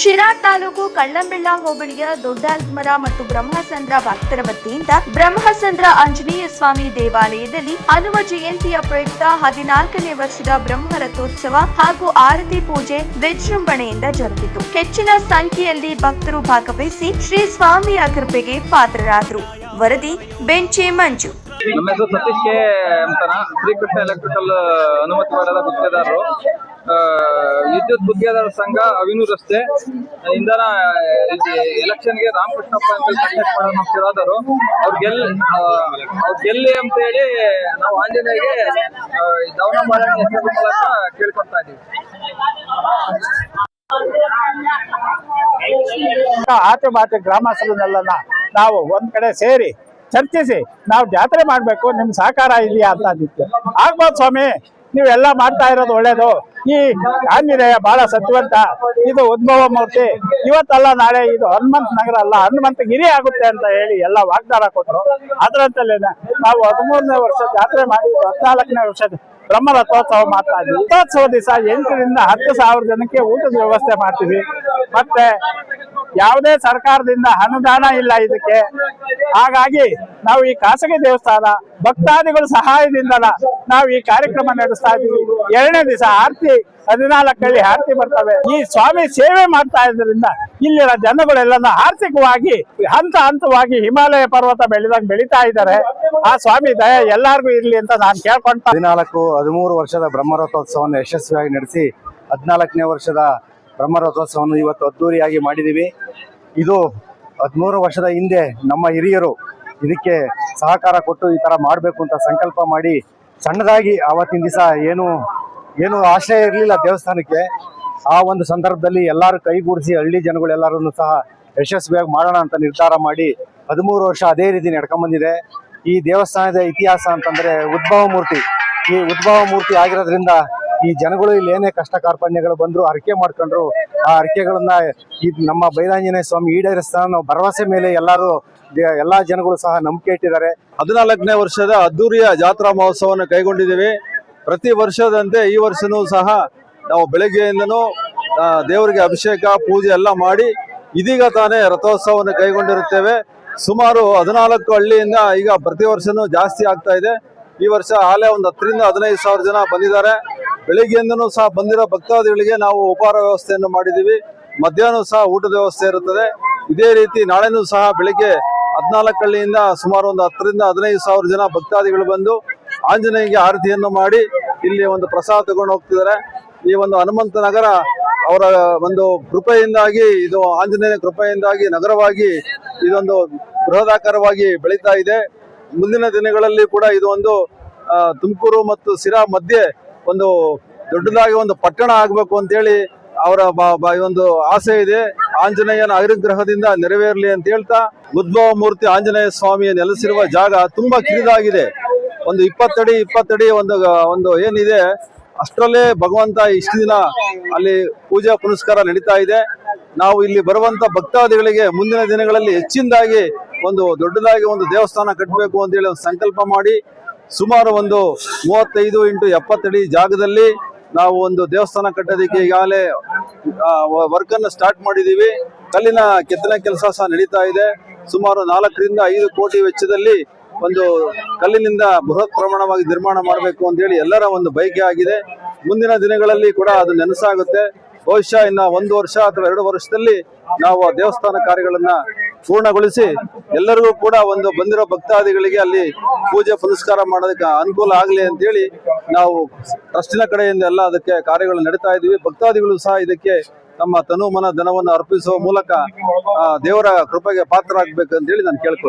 ಶಿರಾ ತಾಲೂಕು ಕಳ್ಳಂಬೆಳ್ಳ ಹೋಬಳಿಯ ದೊಡ್ಡಾಲ್ಮರ ಮತ್ತು ಬ್ರಹ್ಮಸಂದ್ರ ಭಕ್ತರ ವತಿಯಿಂದ ಬ್ರಹ್ಮಸಂದ್ರ ಆಂಜನೇಯ ಸ್ವಾಮಿ ದೇವಾಲಯದಲ್ಲಿ ಹನುಮ ಜಯಂತಿಯ ಪ್ರಯುಕ್ತ ಹದಿನಾಲ್ಕನೇ ವರ್ಷದ ಬ್ರಹ್ಮ ರಥೋತ್ಸವ ಹಾಗೂ ಆರತಿ ಪೂಜೆ ವಿಜೃಂಭಣೆಯಿಂದ ಜರುಗಿತು. ಹೆಚ್ಚಿನ ಸಂಖ್ಯೆಯಲ್ಲಿ ಭಕ್ತರು ಭಾಗವಹಿಸಿ ಶ್ರೀ ಸ್ವಾಮಿಯ ಕೃಪೆಗೆ ಪಾತ್ರರಾದರು. ವರದಿ, ಬೆಂಚೆ ಮಂಜು. ನಮ್ಮ ಹೆಸರು ಸತೀಶ್ ಕೆ ಅಂತನ. ಶ್ರೀಕೃಷ್ಣ ಎಲೆಕ್ಟ್ರಿಕಲ್ ಅನುಮತಿ ಪಡೆದ ಗುತ್ತಿಗೆದಾರರು. ವಿದ್ಯುತ್ ಗುತ್ತಿಗೆದಾರರ ಸಂಘ ಅವಿನು ರಸ್ತೆ. ಇಂಧನ ಎಲೆಕ್ಷನ್ಗೆ ರಾಮಕೃಷ್ಣಪ್ಪ ಅಂತ ಕಂಟೆಕ್ಟ್ ಮಾಡೋಣ ಶಿರಾದರು ಅವ್ರು ಗೆಲ್ ಅವ್ರು ಗೆಲ್ಲಿ ಅಂತ ಹೇಳಿ ನಾವು ಆಂಜನೇಯಗೆ ದೌನ ಮಾಡೋಣ ಹೆಸರು ಕೇಳ್ಕೊತಾ ಇದ್ದೀವಿ. ಆಚೆ ಬಾಚೆ ಗ್ರಾಮಸ್ಥರನ್ನೆಲ್ಲ ನಾವು ಒಂದ್ ಕಡೆ ಸೇರಿ ಚರ್ಚಿಸಿ ನಾವು ಜಾತ್ರೆ ಮಾಡಬೇಕು ನಿಮ್ ಸಹಕಾರ ಇದೆಯಾ ಅಂತ ಅಂದಿತ್ತು ಆಗ್ಬೋದು ಸ್ವಾಮಿ. ನೀವೆಲ್ಲ ಮಾಡ್ತಾ ಇರೋದು ಒಳ್ಳೇದು. ಈ ಆಂಜನೇಯ ಬಹಳ ಸತ್ವಂತ. ಇದು ಉದ್ಭವ ಮೂರ್ತಿ. ಇವತ್ತಲ್ಲ ನಾಳೆ ಇದು ಹನುಮಂತ ನಗರ ಅಲ್ಲ, ಹನುಮಂತ ಗಿರಿ ಆಗುತ್ತೆ ಅಂತ ಹೇಳಿ ಎಲ್ಲ ವಾಗ್ದಾನ ಕೊಟ್ಟರು ಅದರಂತಲ್ಲೇನೆ ನಾವು ಹದಿಮೂರನೇ ವರ್ಷ ಜಾತ್ರೆ ಮಾಡಿ ಹದಿನಾಲ್ಕನೇ ವರ್ಷದ ಬ್ರಹ್ಮ ರಥೋತ್ಸವ ಮಾಡ್ತಾ ಇದ್ವಿ. ರಥೋತ್ಸವ ದಿವಸ ಎಂಟರಿಂದ ಹತ್ತು ಸಾವಿರ ಜನಕ್ಕೆ ಊಟದ ವ್ಯವಸ್ಥೆ ಮಾಡ್ತೀವಿ. ಮತ್ತೆ ಯಾವುದೇ ಸರ್ಕಾರದಿಂದ ಅನುದಾನ ಇಲ್ಲ ಇದಕ್ಕೆ. ಹಾಗಾಗಿ ನಾವು ಈ ಖಾಸಗಿ ದೇವಸ್ಥಾನ, ಭಕ್ತಾದಿಗಳ ಸಹಾಯದಿಂದಲ ನಾವು ಈ ಕಾರ್ಯಕ್ರಮ ನಡೆಸ್ತಾ ಇದ್ದೀವಿ. ಎರಡನೇ ದಿವಸ ಆರತಿ ಹದಿನಾಲ್ಕಲ್ಲಿ ಆರತಿ ಬರ್ತವೆ. ಈ ಸ್ವಾಮಿ ಸೇವೆ ಮಾಡ್ತಾ ಇದ್ರಿಂದ ಇಲ್ಲಿನ ಜನಗಳೆಲ್ಲ ಆರ್ಥಿಕವಾಗಿ ಹಂತ ಹಂತವಾಗಿ ಹಿಮಾಲಯ ಪರ್ವತ ಬೆಳೆದಂಗ್ ಬೆಳಿತಾ ಇದ್ದಾರೆ. ಆ ಸ್ವಾಮಿ ದಯ ಎಲ್ಲಾರ್ಗು ಇರ್ಲಿ ಅಂತ ನಾನು ಕೇಳ್ಕೊಂತ ಹದಿನಾಲ್ಕು, ಹದಿಮೂರು ವರ್ಷದ ಬ್ರಹ್ಮರಥೋತ್ಸವವನ್ನು ಯಶಸ್ವಿಯಾಗಿ ನಡೆಸಿ, ಹದಿನಾಲ್ಕನೇ ವರ್ಷದ ಬ್ರಹ್ಮರಥೋತ್ಸವವನ್ನು ಇವತ್ತು ಅದ್ದೂರಿಯಾಗಿ ಮಾಡಿದ್ದೀವಿ. ಇದು ಹದಿಮೂರು ವರ್ಷದ ಹಿಂದೆ ನಮ್ಮ ಹಿರಿಯರು ಇದಕ್ಕೆ ಸಹಕಾರ ಕೊಟ್ಟು ಈ ಥರ ಮಾಡಬೇಕು ಅಂತ ಸಂಕಲ್ಪ ಮಾಡಿ ಸಣ್ಣದಾಗಿ ಆವತ್ತಿನ ದಿವಸ ಏನು ಏನು ಆಶ್ರಯ ಇರಲಿಲ್ಲ ದೇವಸ್ಥಾನಕ್ಕೆ. ಆ ಒಂದು ಸಂದರ್ಭದಲ್ಲಿ ಎಲ್ಲರೂ ಕೈಗೂಡಿಸಿ ಹಳ್ಳಿ ಜನಗಳೆಲ್ಲರನ್ನು ಸಹ ಯಶಸ್ವಿಯಾಗಿ ಮಾಡೋಣ ಅಂತ ನಿರ್ಧಾರ ಮಾಡಿ ಹದಿಮೂರು ವರ್ಷ ಅದೇ ರೀತಿ ನಡ್ಕೊಂಬಂದಿದೆ. ಈ ದೇವಸ್ಥಾನದ ಇತಿಹಾಸ ಅಂತಂದರೆ ಉದ್ಭವ ಮೂರ್ತಿ. ಈ ಉದ್ಭವ ಮೂರ್ತಿ ಆಗಿರೋದ್ರಿಂದ ಈ ಜನಗಳು ಇಲ್ಲಿ ಏನೇ ಕಷ್ಟ ಕಾರ್ಪಣ್ಯಗಳು ಬಂದ್ರು ಹರಕೆ ಮಾಡ್ಕೊಂಡ್ರು, ಆ ಹರಕೆಗಳನ್ನ ಈ ನಮ್ಮ ಬೈಲಾಂಜನೇಯ ಸ್ವಾಮಿ ಈಡೇರಿಸ್ತಾನ ನಾವು ಭರವಸೆ ಮೇಲೆ ಎಲ್ಲರೂ ಎಲ್ಲಾ ಜನಗಳು ಸಹ ನಂಬಿಕೆ ಇಟ್ಟಿದ್ದಾರೆ. ಹದಿನಾಲ್ಕನೇ ವರ್ಷದ ಅದ್ದೂರಿಯ ಜಾತ್ರಾ ಮಹೋತ್ಸವವನ್ನು ಕೈಗೊಂಡಿದ್ದೀವಿ. ಪ್ರತಿ ವರ್ಷದಂತೆ ಈ ವರ್ಷನೂ ಸಹ ನಾವು ಬೆಳಗ್ಗೆಯಿಂದನೂ ದೇವರಿಗೆ ಅಭಿಷೇಕ, ಪೂಜೆ ಎಲ್ಲ ಮಾಡಿ ಇದೀಗ ತಾನೇ ರಥೋತ್ಸವವನ್ನು ಕೈಗೊಂಡಿರುತ್ತೇವೆ. ಸುಮಾರು ಹದಿನಾಲ್ಕು ಹಳ್ಳಿಯಿಂದ ಈಗ ಪ್ರತಿ ವರ್ಷನೂ ಜಾಸ್ತಿ ಆಗ್ತಾ ಇದೆ. ಈ ವರ್ಷ ಆಲೆ ಒಂದು ಹತ್ತರಿಂದ ಹದಿನೈದು ಸಾವಿರ ಜನ ಬಂದಿದ್ದಾರೆ. ಬೆಳಿಗ್ಗೆಯಿಂದನೂ ಸಹ ಬಂದಿರೋ ಭಕ್ತಾದಿಗಳಿಗೆ ನಾವು ಉಪಹಾರ ವ್ಯವಸ್ಥೆಯನ್ನು ಮಾಡಿದ್ದೀವಿ. ಮಧ್ಯಾಹ್ನ ಸಹ ಊಟದ ವ್ಯವಸ್ಥೆ ಇರುತ್ತದೆ. ಇದೇ ರೀತಿ ನಾಳೆನೂ ಸಹ ಬೆಳಿಗ್ಗೆ ಹದಿನಾಲ್ಕು ಹಳ್ಳಿಯಿಂದ ಸುಮಾರು ಒಂದು ಹತ್ತರಿಂದ ಹದಿನೈದು ಸಾವಿರ ಜನ ಭಕ್ತಾದಿಗಳು ಬಂದು ಆಂಜನೇಯಿಗೆ ಆರತಿಯನ್ನು ಮಾಡಿ ಇಲ್ಲಿ ಒಂದು ಪ್ರಸಾದ ತಗೊಂಡು ಹೋಗ್ತಿದ್ದಾರೆ. ಈ ಒಂದು ಹನುಮಂತ ನಗರ ಅವರ ಒಂದು ಕೃಪೆಯಿಂದಾಗಿ, ಇದು ಆಂಜನೇಯ ಕೃಪೆಯಿಂದಾಗಿ ನಗರವಾಗಿ ಇದೊಂದು ಬೃಹದಾಕಾರವಾಗಿ ಬೆಳೀತಾ ಇದೆ. ಮುಂದಿನ ದಿನಗಳಲ್ಲಿ ಕೂಡ ಇದು ಒಂದು ತುಮಕೂರು ಮತ್ತು ಸಿರಾ ಮಧ್ಯೆ ಒಂದು ದೊಡ್ಡದಾಗಿ ಒಂದು ಪಟ್ಟಣ ಆಗಬೇಕು ಅಂತೇಳಿ ಅವರ ಒಂದು ಆಸೆ ಇದೆ. ಆಂಜನೇಯನ ಅನುಗ್ರಹದಿಂದ ನೆರವೇರಲಿ ಅಂತ ಹೇಳ್ತಾ ಉದ್ಭವ ಮೂರ್ತಿ ಆಂಜನೇಯ ಸ್ವಾಮಿಯ ನೆಲೆಸಿರುವ ಜಾಗ ತುಂಬಾ ಕಿರಿದಾಗಿದೆ. ಒಂದು ಇಪ್ಪತ್ತಡಿ ಇಪ್ಪತ್ತಡಿ ಒಂದು ಒಂದು ಏನಿದೆ, ಅಷ್ಟರಲ್ಲೇ ಭಗವಂತ ಇಷ್ಟು ದಿನ ಅಲ್ಲಿ ಪೂಜಾ ಪುನಸ್ಕಾರ ನಡೀತಾ ಇದೆ. ನಾವು ಇಲ್ಲಿ ಬರುವಂತ ಭಕ್ತಾದಿಗಳಿಗೆ ಮುಂದಿನ ದಿನಗಳಲ್ಲಿ ಹೆಚ್ಚಿನದಾಗಿ ಒಂದು ದೊಡ್ಡದಾಗಿ ಒಂದು ದೇವಸ್ಥಾನ ಕಟ್ಟಬೇಕು ಅಂತೇಳಿ ಒಂದು ಸಂಕಲ್ಪ ಮಾಡಿ ಸುಮಾರು ಒಂದು ಮೂವತ್ತೈದು ಇಂಟು ಎಪ್ಪತ್ತಡಿ ಜಾಗದಲ್ಲಿ ನಾವು ಒಂದು ದೇವಸ್ಥಾನ ಕಟ್ಟೋದಕ್ಕೆ ಈಗಾಗಲೇ ವರ್ಕ್ ಅನ್ನು ಸ್ಟಾರ್ಟ್ ಮಾಡಿದೀವಿ. ಕಲ್ಲಿನ ಕೆತ್ತನೆ ಕೆಲಸ ಸಹ ನಡೀತಾ ಇದೆ. ಸುಮಾರು ನಾಲ್ಕರಿಂದ ಐದು ಕೋಟಿ ವೆಚ್ಚದಲ್ಲಿ ಒಂದು ಕಲ್ಲಿನಿಂದ ಬೃಹತ್ ಪ್ರಮಾಣವಾಗಿ ನಿರ್ಮಾಣ ಮಾಡಬೇಕು ಅಂತೇಳಿ ಎಲ್ಲರ ಒಂದು ಬಯಕೆ ಆಗಿದೆ. ಮುಂದಿನ ದಿನಗಳಲ್ಲಿ ಕೂಡ ಅದು ನೆನಸಾಗುತ್ತೆ. ಬಹುಶಃ ಇನ್ನು ಒಂದು ವರ್ಷ ಅಥವಾ ಎರಡು ವರ್ಷದಲ್ಲಿ ನಾವು ದೇವಸ್ಥಾನ ಕಾರ್ಯಗಳನ್ನು ಪೂರ್ಣಗೊಳಿಸಿ ಎಲ್ಲರಿಗೂ ಕೂಡ ಒಂದು ಬಂದಿರೋ ಭಕ್ತಾದಿಗಳಿಗೆ ಅಲ್ಲಿ ಪೂಜೆ ಪುನಸ್ಕಾರ ಮಾಡೋದಕ್ಕೆ ಅನುಕೂಲ ಆಗಲಿ ಅಂತೇಳಿ ನಾವು ಟ್ರಸ್ಟಿನ ಕಡೆಯಿಂದ ಎಲ್ಲ ಅದಕ್ಕೆ ಕಾರ್ಯಗಳು ನಡೀತಾ ಇದ್ವಿ. ಭಕ್ತಾದಿಗಳು ಸಹ ಇದಕ್ಕೆ ತಮ್ಮ ತನು ಮನ ಧನವನ್ನು ಅರ್ಪಿಸುವ ಮೂಲಕ ದೇವರ ಕೃಪೆಗೆ ಪಾತ್ರರಾಗಬೇಕು ಅಂತೇಳಿ ನಾನು ಕೇಳ್ಕೊತೀನಿ